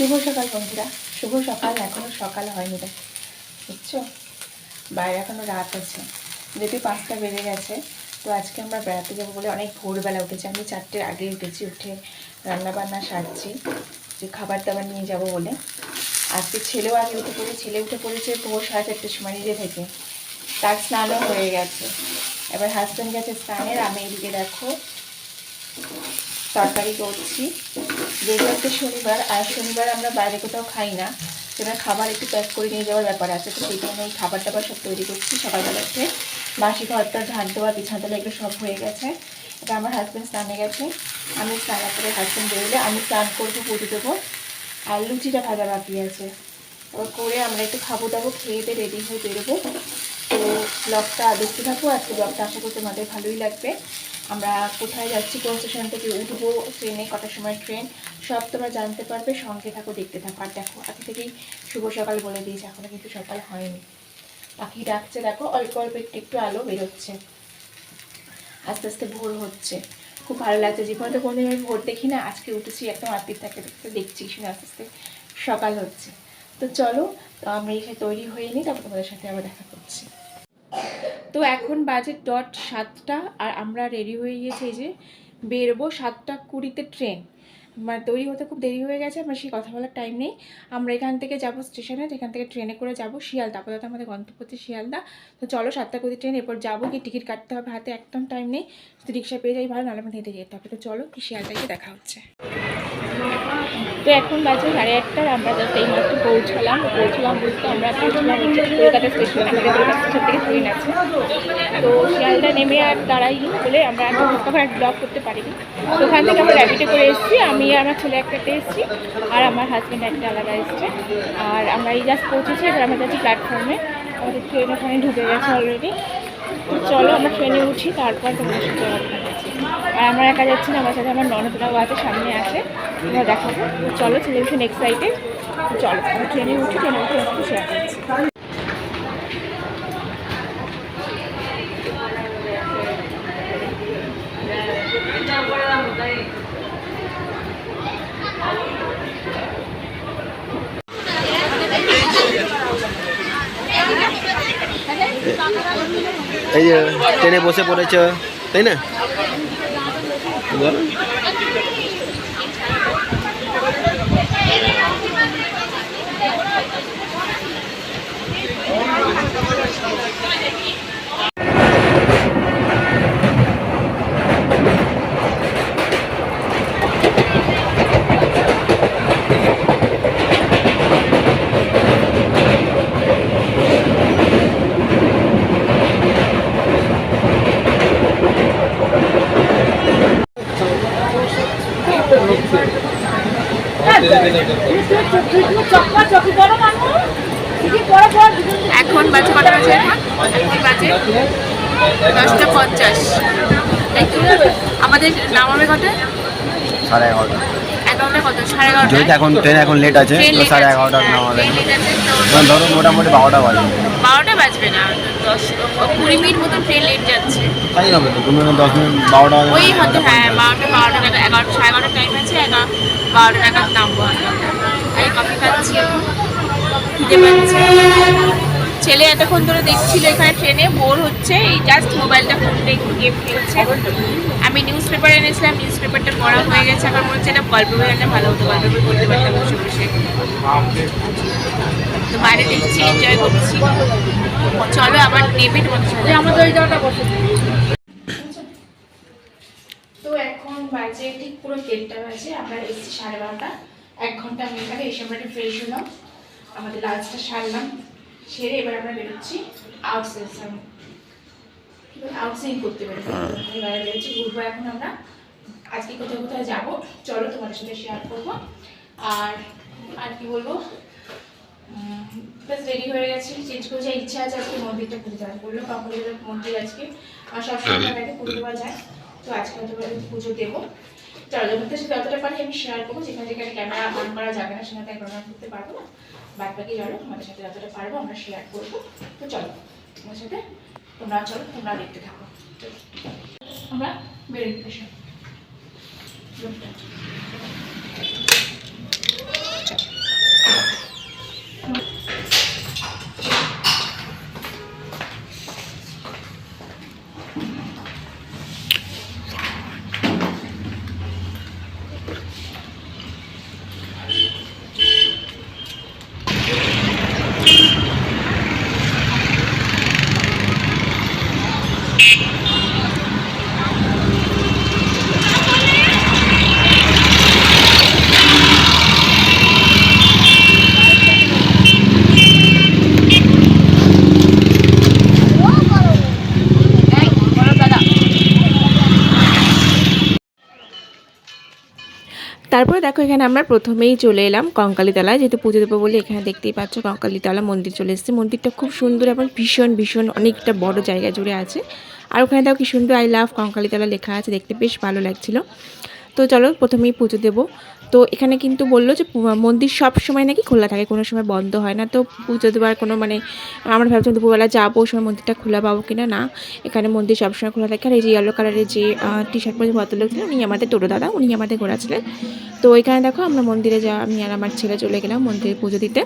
শুভ সকাল, বন্ধুরা। শুভ সকাল, এখনও সকাল হয়নি দেখ বুঝছ? বাইরে এখনও রাত আছে যেহেতু পাঁচটা বেজে গেছে, তো আজকে আমরা বেড়াতে যাব বলে অনেক ভোরবেলা উঠেছি। আমি চারটের আগে উঠেছি, উঠে রান্না বান্না সারছি, যে খাবার দাবার নিয়ে যাব বলে। আজকে ছেলেও আগে উঠে পড়ে ছেলে উঠে পড়েছে ভোর সাড়ে চারটের সময় নিজে থেকে। তার স্নানও হয়ে গেছে। এবার হাজব্যান্ড গেছে স্নানের, আমি এদিকে দেখো, তরকারি করছি। যেহেতু হচ্ছে শনিবার আর শনিবার আমরা বাইরে কোথাও খাই না। সেটা খাবার একটু প্যাক করে নিয়ে যাওয়ার ব্যাপার আছে, তো সেই জন্য এই খাবার টাবার সব তৈরি করছি সকালবেলা উঠে। বাসি ঘরটা ঝাঁট দেওয়া বিছানা তোলা এগুলো সব হয়ে গেছে। এটা আমার হাজব্যান্ড স্নানে গেছে। আমি স্নান করে হাজব্যান্ড বেরোলে আমি স্নান করব, পুজো দেবো। আর লুচিটা ভাজা বাকি আছে। ওর করে আমরা একটু খাব দাবো, খেয়ে দিয়ে রেডি হয়ে বেরোবো। তো ব্লগটা দেখতে থাকব আজকে ব্লগটা আশা করতে আমাদের ভালোই লাগবে। আমরা কোথায় যাচ্ছি, কোন স্টেশন থেকে উঠবো, ট্রেনে কটার সময় ট্রেন, সব তোমরা জানতে পারবে, সঙ্গে থাকো, দেখতে থাকো। আর দেখো আগে থেকেই শুভ সকাল বলে দিয়েছে, এখনও কিন্তু সকাল হয়নি। পাখি ডাকছে, দেখো, অল্প অল্প একটু একটু আলো বেরোচ্ছে। আস্তে আস্তে ভোর হচ্ছে। খুব ভালো লাগছে, জীবনে তো কোনোদিন আমি ভোর দেখি না, আজকে উঠেছি, একদম আত্মীয় থাকে দেখতে, দেখছি, শুনে আস্তে আস্তে সকাল হচ্ছে। তো চলো, তো আমরা এসে তৈরি হয়ে নিই, তারপর তোমাদের সাথে আবার দেখা করছি। তো এখন বাজে ডট সাতটা আর আমরা রেডি হয়ে গিয়েছি যে বেরোবো সাতটা কুড়িতে ট্রেন। মানে তৈরি হতে খুব দেরি হয়ে গেছে, আমার সেই কথা বলার টাইম নেই। আমরা এখান থেকে যাব স্টেশনে এখান থেকে ট্রেনে করে যাব শিয়ালদা। আপাতত আমাদের গন্তব্য শিয়ালদা। তো চলো সাতটা কুড়ি ট্রেন, এরপর যাব কি টিকিট কাটতে হবে হাতে, একদম টাইম নেই। যদি রিক্সা পেয়ে যাই ভালো, নাহলে আমাদের হেঁটে যেতে হবে। তো চলো কি শিয়ালদায় গিয়ে দেখা হচ্ছে। তো এখন বাজে সাড়ে আটটার আমরা জাস্ট এই মাত্র পৌঁছালাম। পৌঁছলাম বলতে আমরা পৌঁছলাম হচ্ছে কলকাতা স্টেশন আমাদের কলকাতা স্টেশন থেকে ট্রেন আছে। তো শিয়ালদা নেমে আর দাঁড়াইনি বলে আমরা তখন এক ব্লগ করতে পারিনি। তো ওখান থেকে আমরা র্যাপিডে করে এসেছি, আমি আর আমার ছেলে একটাতে এসেছি, আর আমার হাজব্যান্ড একটা আলাদা এসছে। আর আমরা এই জাস্ট পৌঁছেছি এবার আমরা যাচ্ছি প্ল্যাটফর্মে আমাদের ট্রেন ওখানে ঢুকে গেছে অলরেডি চলো আমরা ট্রেনে উঠি, তারপর তোমাদের সাথে। আর আমরা একা যাচ্ছি না, আমার সাথে আমার ননদরাও আছে, সামনে আছে। আমরা দেখাবো চলো ভীষণ এক্সাইটেড চলো, আমরা ট্রেনে উঠি, ট্রেনে উঠে একটু শেয়ার করছি। এই যে ট্রেনে বসে পড়েছ, তাই না? বল এখন বাজে কটা বাজে? বাজে দশটা পঞ্চাশ? আমাদের নামাবে কটা? সাড়ে এগারোটা। যেহেতু এখন ট্রেন এখন লেট আছে তো সাড়ে এগারোটা হ্যাঁ, নামাবে মানে ধরো মোটামুটি বারোটা বাজে বারোটা বাজবে না দশ কুড়ি মিনিট মতো ট্রেন লেট যাচ্ছে। তাই হবে তো তুমি দশ মিনিট বারোটা ওই হয়তো হ্যাঁ বারোটা বারোটা টাকা এগারোটা সাড়ে এগারোটা টাইম আছে এগারো বারোটা টাকা নামবো। আমি কফি খাচ্ছি খিদে পাচ্ছে। ছেলে এতক্ষণ ধরে দেখছিল এখানে ট্রেনে বোর হচ্ছে। এই জাস্ট মোবাইলটা ফোনটা একটু গেম খেলছে। আমি নিউজ পেপার এনেছিলাম নিউজ পেপারটা পড়া হয়ে গেছে। আমার মনে হচ্ছে এটা গল্প বই আনলে ভালো হতো গল্প বই পড়তে পারতাম বসে বসে তো বাইরে দেখছি এনজয় করছি। চলো আবার নেবে তোমাদের আমাদের ওই জায়গাটা বসে। তো এখন বাজে ঠিক পুরো দেড়টা বাজে আমরা এসেছি সাড়ে বারোটা। এক ঘণ্টা গেলে এসে আমরা ফ্রেশ হলাম। আমাদের লাঞ্চটা সারলাম। সেরে এবার আমরা বেরোচ্ছি আউটসাইড আউটসাইড করতে বেরোবো এবারে বেরোচ্ছি। ঘুরবো এখন আমরা আজকে কোথাও কোথাও যাব? চলো তোমাদের সাথে শেয়ার করব। আর আর কি বলব? বেশ রেডি হয়ে গেছে। চেঞ্জ করে যা ইচ্ছা আছে আজকে মন্দিরটা ঘুরে যাওয়ার। বলল কাকুরের মন্দির আজকে। আর সবসময় টাকাতে পুজো দেওয়া যায়। তো আজকে বা পুজো দেবো। চলো যতটা পারি আমি শেয়ার করব। যেখানে যেখানে ক্যামেরা অন করা যাবে না সেখানে অন করতে পারব না। বাদ বাকি যারা তোমাদের সাথে যতটা পারব আমরা শেয়ার করব। তো চলো তোমার সাথে তোমরা চলো, তোমরা দেখতে থাকো। আমরা Thank পেশা তারপরে দেখো, এখানে আমরা প্রথমেই চলে এলাম কঙ্কালীতলায়। যেহেতু পুজো দেবো বলে এখানে দেখতেই পাচ্ছ কঙ্কালীতলা মন্দির চলে এসেছে। মন্দিরটা খুব সুন্দর এবং ভীষণ ভীষণ অনেকটা বড় জায়গা জুড়ে আছে। আর ওখানে দেখো কি সুন্দর আই লাভ কঙ্কালীতলা লেখা আছে, দেখতে বেশ ভালো লাগছিল। তো চলো প্রথমেই পুজো দেবো। তো এখানে কিন্তু বলল যে মন্দির সব সময় নাকি খোলা থাকে, কোনো সময় বন্ধ হয় না। তো পুজো দেওয়ার কোনো মানে আমরা ভাবছিলাম দুপুরবেলা যাব, ওই সময় মন্দিরটা খোলা পাবো কিনা? না। এখানে মন্দির সবসময় খোলা থাকে। আর এই যে ইয়েলো কালারের যে টি শার্ট পরে ভদ্রলোক ছিলেন, উনি আমাদের টোটো দাদা, উনি আমাদের ঘোরাছিলেন তো এখানে দেখো, আমরা মন্দিরে যা, আমি আর আমার ছেলে চলে গেলাম মন্দিরে পুজো দিতে।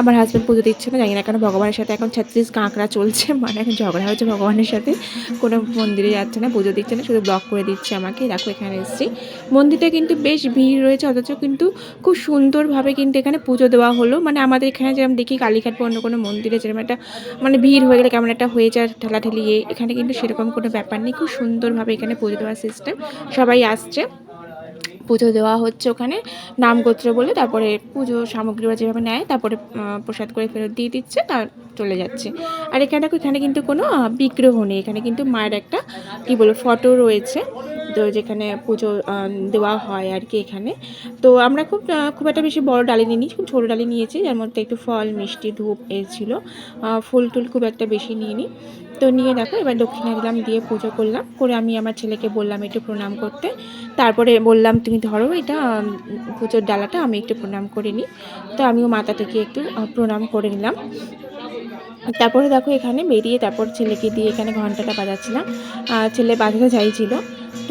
আমার হাজব্যান্ড পুজো দিচ্ছে না, জানি না কেন ভগবানের সাথে এখন ছত্রিশ কাঁকড়া চলছে মানে এখন ঝগড়া হচ্ছে ভগবানের সাথে। কোনো মন্দিরে যাচ্ছে না, পুজো দিচ্ছে না, শুধু ব্লক করে দিচ্ছে আমাকে। দেখো এখানে এসেছি। মন্দিরটা কিন্তু বেশ ভিড় রয়েছে, অথচ কিন্তু খুব সুন্দরভাবে কিন্তু এখানে পুজো দেওয়া হলো। মানে আমাদের এখানে যেরকম দেখি কালীঘাট বা অন্য কোনো মন্দিরে যেরকম একটা মানে ভিড় হয়ে গেলে কেমন একটা হয়ে যায় ঠেলাঠেলি এখানে কিন্তু সেরকম কোনো ব্যাপার নেই। খুব সুন্দরভাবে এখানে পুজো দেওয়ার সিস্টেম সবাই আসছে। পুজো দেওয়া হচ্ছে ওখানে। নাম গোত্র বলে তারপরে পুজো সামগ্রী বা যেভাবে নেয় তারপরে প্রসাদ করে ফেরত দিয়ে দিচ্ছে তার চলে যাচ্ছে। আর এখানে এখানে কিন্তু কোনো বিগ্রহ নেই। এখানে কিন্তু মায়ের একটা, কি বলব ফটো রয়েছে। যেখানে পুজো দেওয়া হয় আর কি এখানে। তো আমরা খুব খুব একটা বেশি বড় ডালি নিইনি, খুব ছোটো ডালি নিয়েছি, যার মধ্যে একটু ফল, মিষ্টি, ধূপ এ ছিল। ফুল টুল খুব একটা বেশি নিইনি। তো নিয়ে দেখো, এবার দক্ষিণা দিলাম দিয়ে পুজো করলাম। করে আমি আমার ছেলেকে বললাম একটু প্রণাম করতে। তারপরে বললাম, তুমি ধরো এটা পুজোর ডালাটা, আমি একটু প্রণাম করে নিই। তো আমিও মাথা থেকে একটু প্রণাম করে নিলাম। তারপরে দেখো এখানে বেরিয়ে তারপর ছেলেকে দিয়ে এখানে ঘন্টাটা বাজাচ্ছিলাম। ছেলে বাজাতে চাইছিল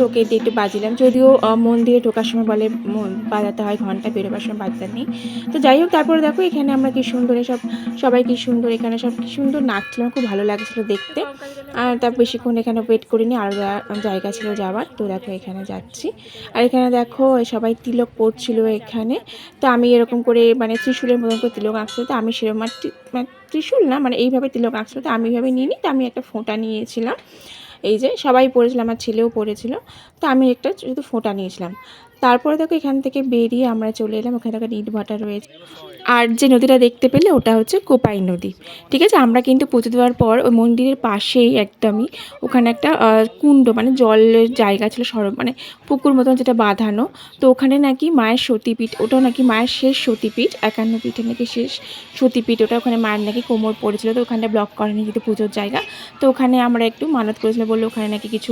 ওকে দিয়ে একটু বাজিলাম। যদিও মন্দিরে ঢোকার সময় বলে বাজাতে হয়, ঘণ্টা বেরোবার সময় বাজাতে নেই। তো যাই হোক, তারপরে দেখো এখানে আমরা কি সুন্দর সব সবাই কি সুন্দর এখানে সব কি সুন্দর নাচছিলাম, খুব ভালো লাগছিল দেখতে। আর তার বেশিক্ষণ এখানে ওয়েট করিনি আরও জায়গা ছিল যাওয়ার, তো দেখো এখানে যাচ্ছি। আর এখানে দেখো, সবাই তিলক পড়ছিল এখানে। তো আমি এরকম করে মানে ত্রিশূলের মতন করে তিলক আঁকছিল তো আমি সেরকম আর মানে ত্রিশূল না? মানে এইভাবে তিলক আঁকছিল, তো আমি এইভাবে নিয়ে নিই তো আমি একটা ফোঁটা নিয়েছিলাম। এই যে সবাই পড়েছিল আমার ছেলেও পড়েছিল তো আমি একটা শুধু ফোঁটা নিয়েছিলাম। তারপরে দেখো এখান থেকে বেরিয়ে আমরা চলে এলাম। ওখানে একটা ইট ভাটা রয়েছে। আর যে নদীটা দেখতে পেলে ওটা হচ্ছে কোপাই নদী। ঠিক আছে? আমরা কিন্তু পুজো দেওয়ার পর ওই মন্দিরের পাশেই একদমই ওখানে একটা কুণ্ড মানে জলের জায়গা ছিল সর মানে পুকুর মতন যেটা বাঁধানো। তো ওখানে নাকি মায়ের সতীপীঠ, ওটাও নাকি মায়ের শেষ সতীপীঠ, একান্ন পীঠে নাকি শেষ সতীপীঠ, ওটা ওখানে মায়ের নাকি কোমর পড়েছিল। তো ওখানটা ব্লক করেনি যেহেতু পুজোর জায়গা। তো ওখানে আমরা একটু মানত করেছিলাম বলল ওখানে নাকি কিছু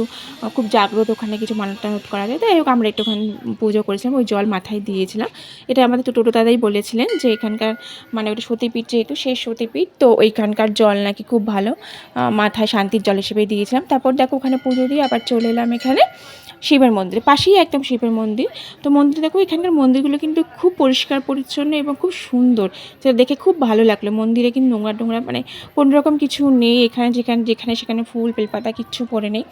খুব জাগ্রত ওখানে কিছু মানত টানত করা যায়। তাই হোক, আমরা একটু ওখানে পুজো করেছিলাম, ওই জল মাথায় দিয়েছিলাম। এটা আমাদের তো টোটো দাদাই বলেছিলেন যে এখানকার মানে ওটা সতীপীঠ যেহেতু শেষ সতীপীঠ, তো ওইখানকার জল নাকি খুব ভালো মাথায় শান্তির জল হিসেবে দিয়েছিলাম। তারপর দেখো ওখানে পুজো দিয়ে আবার চলে এলাম এখানে শিবের মন্দিরে, পাশেই একদম শিবের মন্দির। তো মন্দির দেখো, এখানকার মন্দিরগুলো কিন্তু খুব পরিষ্কার, পরিচ্ছন্ন এবং খুব সুন্দর। যেটা দেখে খুব ভালো লাগল। মন্দিরে কিন্তু নোংরা টোংরা মানে কোনো রকম কিছু নেই, এখানে যেখানে যেখানে সেখানে ফুল, বেলপাতা কিচ্ছু পড়ে নেই।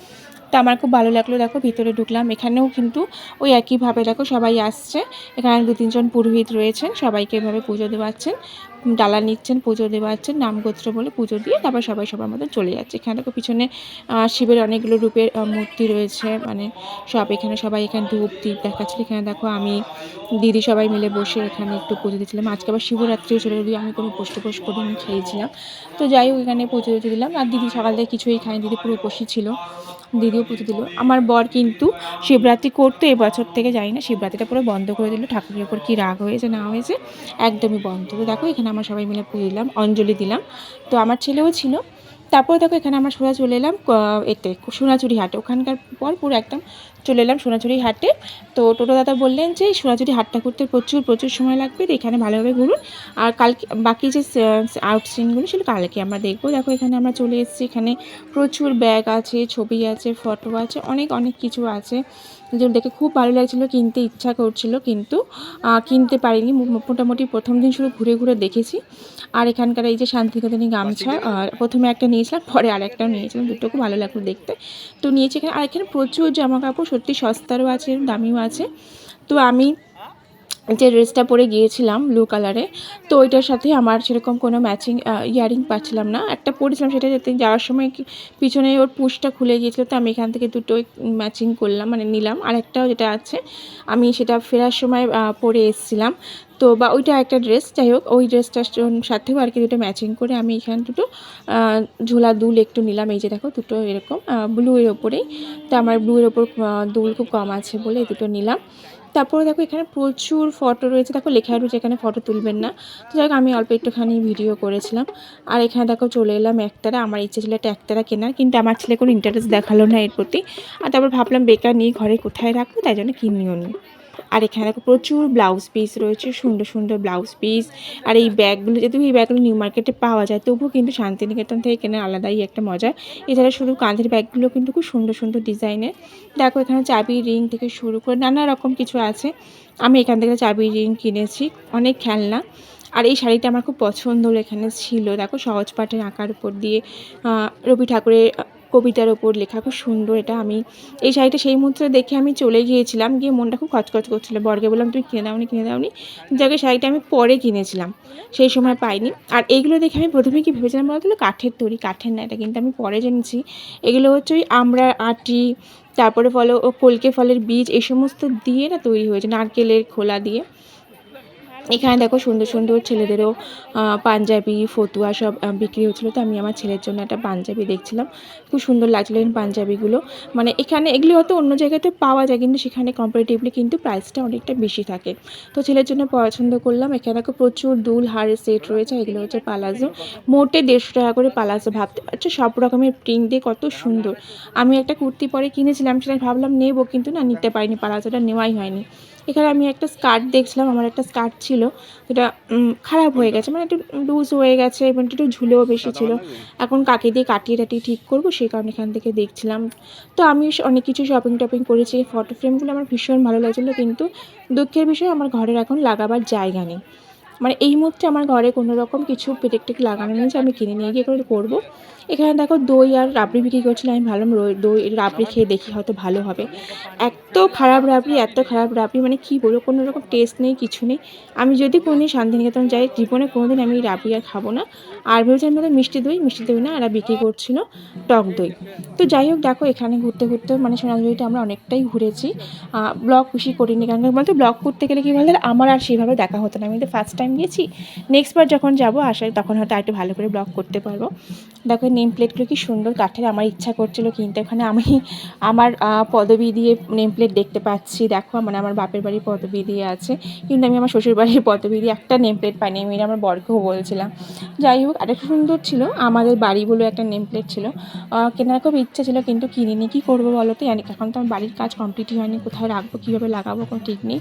তো আমার খুব ভালো লাগল, দেখো ভিতরে ঢুকলাম। এখানেও কিন্তু ওই একইভাবে, দেখো সবাই আসছে। এখানে দু তিনজন পুরোহিত রয়েছেন, সবাইকে এভাবে পুজো দেওয়াচ্ছেন। ডালা নিচ্ছেন, পুজো দেওয়াচ্ছেন নামগোত্র বলে পুজো দিয়ে তারপর সবাই সবার মতো চলে যাচ্ছে। এখানে দেখো পিছনে শিবের অনেকগুলো রূপের মূর্তি রয়েছে মানে সব এখানে, সবাই এখানে ধূপ দ্বীপ দেখাচ্ছিল। এখানে দেখো আমি, দিদি সবাই মিলে বসে এখানে একটু পুজো দিচ্ছিলাম। আজকে আবার শিবরাত্রিও চলে গেলি, আমি কোনো পোষ্ট পোষ করে আমি খেয়েছিলাম। তো যাই হোক, এখানে পুজো দিলাম। আর দিদি সকাল থেকে কিছুই খায়নি, দিদি পুরো উপসী ছিল। দিদিও পুজো দিল। আমার বর কিন্তু শিবরাত্রি করতো, এবছর থেকে যাই না, শিবরাত্রিটা পুরো বন্ধ করে দিল। ঠাকুরের উপর কী রাগ হয়েছে, না হয়েছে, একদমই বন্ধ। তো দেখো, এখানে আমরা সবাই মিলে পুজো দিলাম, অঞ্জলি দিলাম। তো আমার ছেলেও ছিল। তারপর দেখো, এখানে আমরা সোজা চলে এলাম এতে সোনাচুরি হাটে। ওখানকার পর পুরো একদম চলে এলাম সোনাচুরি হাটে। তো টোটো দাদা বললেন যে সোনাচুরি হাটটা করতে প্রচুর প্রচুর সময় লাগবে। তো এখানে ভালোভাবে ঘুরুন। আর কালকে বাকি যে আউট সিনগুলো সেগুলো কালকে আমরা দেখব। দেখো, এখানে আমরা চলে এসেছি। এখানে প্রচুর ব্যাগ আছে, ছবি আছে ফটো আছে, অনেক অনেক কিছু আছে। দেখে খুব ভালো লাগছিল কিনতে ইচ্ছা করছিল কিন্তু কিনতে পারিনি। মোটামুটি প্রথম দিন শুধু ঘুরে ঘুরে দেখেছি। আর এখানকার এই যে শান্তিনিকেতনী গামছা আর প্রথমে একটা নিয়েছিলাম পরে আর একটাও নিয়েছিলাম। দুটো খুব ভালো লাগল দেখতে। তো নিয়েছি এখানে আর এখানে প্রচুর জামা কাপড় সত্যি সস্তারও আছে দামিও আছে। তো আমি যে ড্রেসটা পরে গিয়েছিলাম ব্লু কালারে তো ওইটার সাথে আমার সেরকম কোনো ম্যাচিং ইয়ারিং পাচ্ছিলাম না। একটা পরেছিলাম সেটা যাতে যাওয়ার সময় পিছনে ওর পুশটা খুলে গিয়েছিল, তো আমি এখান থেকে দুটো ম্যাচিং করলাম মানে নিলাম। আর একটাও যেটা আছে, আমি সেটা ফেরার সময় পরে এসেছিলাম। তো বা ওইটা একটা ড্রেস যাই হোক, ওই ড্রেসটার সাথেও আর কি দুটো ম্যাচিং করে আমি এখানে দুটো ঝোলা দুল একটু নিলাম। এই যে দেখো, দুটো এরকম ব্লু এর ওপরেই। তো আমার ব্লু এর ওপর দুল খুব কম আছে বলে এই দুটো নিলাম। তারপরে দেখো এখানে প্রচুর ফটো রয়েছে। দেখো লেখা রয়েছে, এখানে ফটো তুলবেন না। তো যাই আমি অল্প একটুখানি ভিডিও করেছিলাম। আর এখানে দেখো চলে এলাম একতারা। আমার ইচ্ছে ছিল একটা একতারা কেনার, কিন্তু আমার ছেলে কোনো ইন্টারেস্ট দেখাল না এর প্রতি। আর তারপর ভাবলাম বেকার নিয়ে ঘরে কোথায় রাখব? তাই জন্য কিনিও নি। আর এখানে দেখো প্রচুর ব্লাউজ পিস রয়েছে, সুন্দর সুন্দর ব্লাউজ পিস আর এই ব্যাগগুলো, যেহেতু এই ব্যাগগুলো নিউ মার্কেটে পাওয়া যায়, তবুও কিন্তু শান্তিনিকেতন থেকে কেনার আলাদাই একটা মজা। এছাড়া শুধু কাঁধের ব্যাগগুলো কিন্তু খুব সুন্দর সুন্দর ডিজাইনের দেখো এখানে চাবি রিং থেকে শুরু করে নানা রকম কিছু আছে। আমি এখান থেকে চাবি রিং কিনেছি, অনেক খেলনা। আর এই শাড়িটা আমার খুব পছন্দ হলো এখানে ছিল। দেখো সহজ পাঠের আঁকার উপর দিয়ে রবি ঠাকুরের কবিতার ওপর লেখা, খুব সুন্দর এটা আমি। এই শাড়িটা সেই মুহূর্তে দেখে আমি চলে গিয়েছিলাম, গিয়ে মনটা খুব কচকচ করছিল। বরকে বললাম, তুমি কিনে দাওনি কিনে দাওনি? যাকে শাড়িটা আমি পরে কিনেছিলাম, সেই সময় পাইনি। আর এইগুলো দেখে আমি প্রথমে কি ভেবেছিলাম বলতো কাঠের তৈরি, কাঠের না এটা কিন্তু আমি পরে জেনেছি। এগুলো হচ্ছে ওই আমরা আটি, তারপরে ফলে কলকে ফলের বীজ, এই সমস্ত দিয়ে না তৈরি হয়েছে, নারকেলের খোলা দিয়ে। এখানে দেখো সুন্দর সুন্দর ছেলেদেরও পাঞ্জাবি, ফতুয়া সব বিক্রি হচ্ছিল। তো আমি আমার ছেলের জন্য একটা পাঞ্জাবি দেখছিলাম। খুব সুন্দর লাগছিল এই পাঞ্জাবিগুলো। মানে এখানে এগুলো হয়তো অন্য জায়গাতে পাওয়া যায়, কিন্তু সেখানে কম্পারেটিভলি কিন্তু প্রাইসটা অনেকটা বেশি থাকে। তো ছেলের জন্য পছন্দ করলাম। এখানে দেখো প্রচুর দুল, হারের সেট রয়েছে। এগুলো হচ্ছে পালাজো মোটে দেড়শো টাকা করে পালাজো ভাবতে পারছ? সব রকমের প্রিন্ট দিয়ে কত সুন্দর। আমি একটা কুর্তি পরে কিনেছিলাম, সেটা ভাবলাম নেব, কিন্তু না নিতে পারিনি। পালাজোটা নেওয়াই হয়নি। এখানে আমি একটা স্কার্ট দেখছিলাম, আমার একটা স্কার্ট ছিল, যেটা খারাপ হয়ে গেছে মানে একটু লুজ হয়ে গেছে, এবং একটু ঝুলেও বেশি ছিল। এখন কাকে দিয়ে কাটিয়ে টাটিয়ে ঠিক করব সেই কারণে এখান থেকে দেখছিলাম। তো আমি অনেক কিছু শপিং টপিং করেছি ফটো ফ্রেমগুলো আমার ভীষণ ভালো লাগছিল, কিন্তু দুঃখের বিষয় আমার ঘরের এখন লাগাবার জায়গা নেই। মানে এই মুহূর্তে আমার ঘরে কোনো রকম কিছু পেটেকটেক লাগানো নেই যে আমি কিনে নিয়ে গিয়ে করে করব। এখানে দেখো দই আর রাবড়ি বিক্রি করছিল আমি ভাবলাম দই, রাবড়ি খেয়ে দেখি হয়তো ভালো হবে। এত খারাপ রাবড়ি, এত খারাপ রাবড়ি মানে কী বলব, কোনো রকম টেস্ট নেই, কিছু নেই। আমি যদি কোনোদিন শান্তিনিকেতন যাই, জীবনে কোনোদিন আমি রাবড়ি আর খাব না। আর ভেবেছিলাম তাদের মিষ্টি দই মিষ্টি দই না, এরা বিক্রি করছিল টক দই। তো যাই হোক, দেখো এখানে ঘুরতে ঘুরতে মানে সোনাঝুরিটা আমরা অনেকটাই ঘুরেছি। ব্লগ বেশি করিনি, কারণ বলতে ব্লগ করতে গেলে কী বলতে, আমার আর সেভাবে দেখা হতো না। আমি তো ফার্স্ট টাইম গেছি নেক্সট বার যখন যাব আসায় তখন হয়তো আর একটু ভালো করে ব্লগ করতে পারব। দেখো নেম প্লেটগুলো কি সুন্দর কাঠের, আমার ইচ্ছা করছিল কিনতে ওখানে আমি আমার পদবি দিয়ে নেম প্লেট দেখতে পাচ্ছি। দেখো মানে আমার বাপের বাড়ির পদবি দিয়ে আছে। কিন্তু আমি আমার শ্বশুর বাড়ির পদবি দিয়ে একটা নেম প্লেট পাইনি, আমি আমার বরকেও বলছিলাম। যাই হোক, আরেকটা সুন্দর ছিল, আমাদের বাড়ি বলে একটা নেম প্লেট ছিল। কেনার খুব ইচ্ছা ছিল, কিন্তু কিনিনি। কী করব বলো তো? এখন তো আমার বাড়ির কাজ কমপ্লিটই হয়নি, কোথায় রাখব, কীভাবে লাগাবো কোনো ঠিক নেই।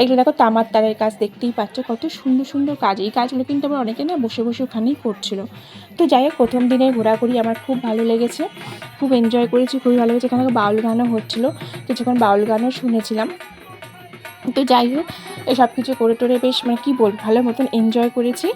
এগুলো দেখো, তামার তারের কাজ দেখতেই পাচ্ছ, কত সুন্দর সুন্দর কাজ। এই কাজগুলো কিন্তু আবার অনেকে না বসে বসে ওখানেই করছিল। তো যাই হোক, প্রথম দিনে ঘোরাঘুরি আমার খুব ভালো লেগেছে। খুব এনজয় করেছি, খুবই ভালো লেগেছে। এখানে বাউল গানও হচ্ছিল কিছুক্ষণ বাউল গানও শুনেছিলাম, তো যাই হোক সব কিছু করে টোরে বেশ মানে কী বল ভালো মতন এনজয় করেছি।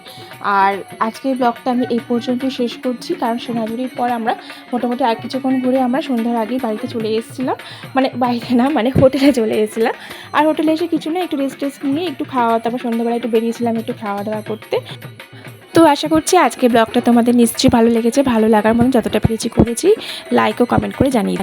আর আজকের ব্লগটা আমি এই পর্যন্ত শেষ করছি, কারণ সোনাঝুরির পর আমরা মোটামুটি আর কিছুক্ষণ ঘুরে আমরা সন্ধ্যার আগেই বাড়িতে চলে এসেছিলাম। মানে বাড়িতে না মানে হোটেলে চলে এসেছিলাম। আর হোটেলে এসে কিছু না, একটু রেস্ট টেস্ট নিয়ে একটু খাওয়া, তারপর সন্ধ্যাবেলা একটু বেরিয়েছিলাম একটু খাওয়া দাওয়া করতে। তো আশা করছি আজকে ব্লগটা তোমাদের নিশ্চয়ই ভালো লেগেছে, ভালো লাগার মতো যতটা পেরেছি করেছি লাইক ও কমেন্ট করে জানিয়ে।